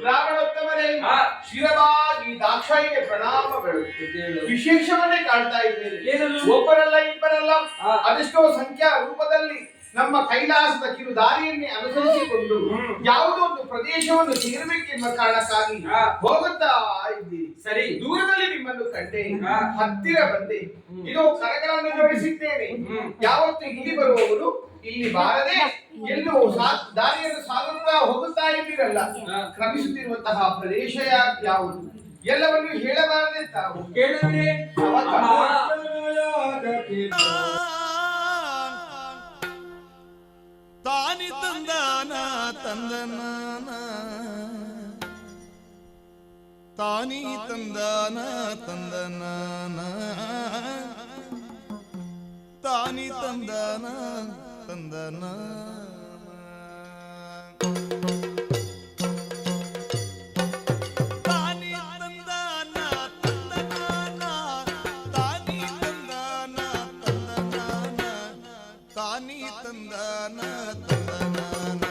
ಬ್ರಾಹ್ಮಣೋತ್ತಮರೇ. ಶಿರವಾಗಿ ದಾಕ್ಷಾಯಿಗೆ ಪ್ರಣಾಮಗಳು. ವಿಶೇಷವನ್ನೇ ಕಾಣ್ತಾ ಇದ್ದೇನೆ? ಒಬ್ಬರಲ್ಲ ಇಬ್ಬರಲ್ಲ. ಅದೆಷ್ಟೋ ಸಂಖ್ಯಾ ರೂಪದಲ್ಲಿ ನಮ್ಮ ಕೈಲಾಸದ ಕಿರು ದಾರಿಯನ್ನೇ ಅನುಸರಿಸಿಕೊಂಡು ಯಾವುದೋ ಒಂದು ಪ್ರದೇಶವನ್ನು ಸೇರಬೇಕೆಂಬ ಕಾರಣಕ್ಕಾಗಿ. ಹೋಗುತ್ತಾ ಇದ್ದೀರಿ ಸರಿ ದೂರದಲ್ಲಿ ನಿಮ್ಮನ್ನು ಕಂಡೆ. ಹತ್ತಿರ ಬಂದೆ ಇದು ಕರಗಳನ್ನು ಜೋಡಿಸಿದ್ದೇನೆ. ಯಾವತ್ತು ಇಲ್ಲಿ ಬರುವವರು ಇಲ್ಲಿ ಬಾರದೆ ಎಲ್ಲೋ ದಾರಿಯನ್ನು ಸಾಗರ ಹೋಗುತ್ತಾ ಇದ್ದೀರಲ್ಲ. ಕ್ರಮಿಸುತ್ತಿರುವಂತಹ ಪ್ರದೇಶ ಯಾವುದು ಎಲ್ಲವನ್ನು ಹೇಳಬಾರದೆ ತಾವು ಕೇಳಿದ್ರೆ. ತಾನಿ ತಂದಾನ ತಂದನಾನ ತಾನಿ ತಂದಾನ ತಂದನಾನ ತಾನಿ ತಂದಾನ ತಂದನ ತಾನಿ ತಂದಾನ